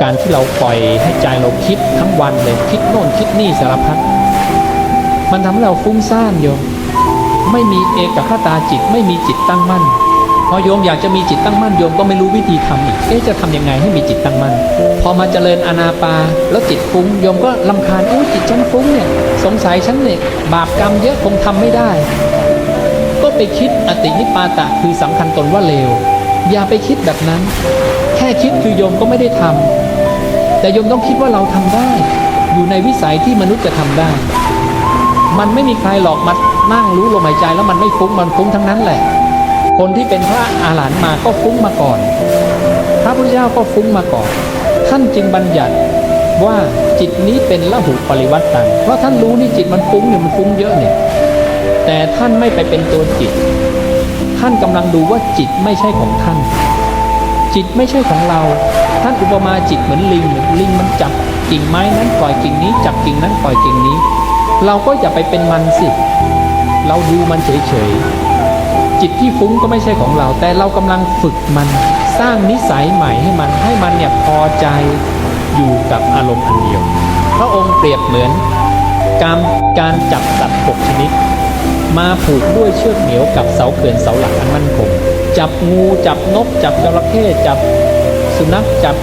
การที่เราปล่อยให้ใจเราคิดทั้งวันเลยคิดโน่นคิดนี่สารพัดมันทำให้เราฟุ้งซ่านโยม ไม่มีเอกคตาจิตไม่มีจิตตั้งมั่นพอโยมอยากจะมีจิตตั้งมั่นโยมก็ไม่รู้วิธีทำอีกเอ๊ะจะทำยังไงให้มีจิตตั้งมั่นพอมาเจริญอนาปาแล้วจิตฟุ้งโยมก็ลำคาญโอ้ยจิตฉันฟุ้งเนี่ยสงสัยฉันเนี่ยบาปกรรมเยอะคงทำไม่ได้ ก็ไปคิดอตินิปาตะคือสำคัญตนว่าเลว อย่าไปคิดแบบนั้น แค่คิดคือโยมก็ไม่ได้ทำแต่โยมต้องคิดว่าเราทำได้ อยู่ในวิสัยที่มนุษย์จะทำได้ มันไม่มีใครหรอกมานั่งรู้ลมหายใจแล้วมันไม่ฟุ้งมันฟุ้งทั้งนั้นแหละ คนที่เป็นพระอาหารหันต์มาก็ฟุ้งมาก่อน พระพุทธเจ้าก็ฟุ้งมาก่อน ท่านจึงบัญญัติว่าจิตนี้เป็นละหุปริวัตตังเพราะท่านรู้นี่จิตมันฟุ้งเนี่ยมันฟุ้งเยอะเนี่ย แต่ท่านไม่ไปเป็นตัวจิต ท่านกำลังดูว่าจิตไม่ใช่ของท่าน จิตไม่ใช่ของเรา ท่านอุปมาจิตเหมือนลิง ลิงมันจับกิ่งไม้นั้นปล่อยกิ่งนี้จับกิ่งนั้นปล่อยกิ่งนี้ เราก็อย่าไปเป็นมันสิ เราดูมันเฉยๆจิตที่ฟุ้งก็ไม่ใช่ของเรา แต่เรากำลังฝึกมันสร้างนิสัยใหม่ให้มันให้มันเนี่ยพอใจอยู่กับอารมณ์อันเดียว พระองค์เปรียบเหมือนการการจับสัตว์หกชนิด มาผูกด้วยเชือกเหนียวกับเสาเขื่อนเสาหลักอันมั่นคง จับงูจับนก จับจระเข้จับสุนัขจับ